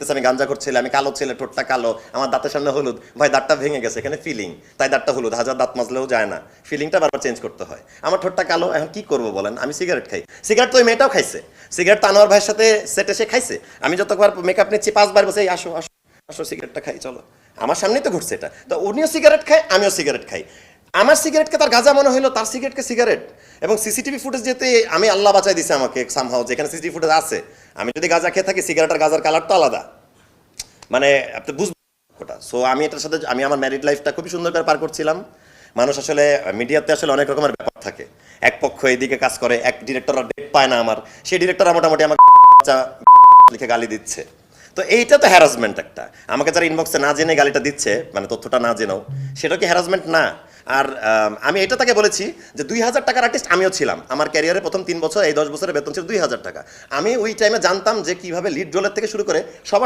আমি গাঞ্জা করছিলাম আমি কালো ছেলে, ঠোঁটটা কালো, আমার দাঁতের সামনে হলুদ। ভাই, দাঁতটা ভেঙে গেছে, এখানে ফিলিং তাই দাঁতটা হলুদ, হাজার দাঁত মাজলেও যায় না। ফিলিংটা বারবার চেঞ্জ করতে হয়। আমার ঠোঁটটা কালো, এখন কি করব বলেন? আমি সিগারেট খাই। সিগারেট তো ওই মেয়েটাও খাইছে। সিগারেট তো আনোয়ার ভাইয়ের সাথে সেটে সে খাইছে। আমি যতবার মেকআপ নিচ্ছি, পাঁচবার বসে "এই, আসো আসো আসো সিগারেটটা খাই, চলো। আমার সামনেই তো ঘুরছে এটা। তো উনিও সিগারেট খায়, আমিও সিগারেট খাই। আমার সিগারেটকে তার গাজা মনে হলো তার সিগারেটকে সিগারেট। এবং সিসিটিভি ফুটেজ যেতে আমি আল্লাহ বাঁচাই দিছে আমাকে সামহাও যেখানে সিসিটিভি ফুটেজ আছে। আমি যদি গাজা খেয়ে থাকি, সিগারেট আর গাজার কালার তো আলাদা। মানে আপনি বুঝবেন সো আমি এটার সাথে, আমি আমার ম্যারিড লাইফটা খুবই সুন্দর করে পার করছিলাম। মানুষ আসলে, মিডিয়াতে আসলে অনেক রকমের ব্যাপার থাকে। এক পক্ষ এইদিকে কাজ করে, এক ডিরেক্টর ডেট পায় না আমার। সেই ডিরেক্টর মোটামুটি বাচ্চা লিখে গালি দিচ্ছে। তো এইটা তো হ্যারাসমেন্ট একটা। আমাকে যারা ইনবক্সে না জেনে গালিটা দিচ্ছে মানে তথ্যটা না জেনেও, সেটা কি হ্যারাসমেন্ট না। আর আম, এটা তাকে বলেছি যে দুই হাজার টাকার আর্টিস্ট আমিও ছিলাম। আমার ক্যারিয়ারে প্রথম তিন বছর এই দশ বছরের বেতন ছিল দুই হাজার টাকা। আমি ওই টাইমে জানতাম যে কীভাবে লিড রোলের থেকে শুরু করে সবার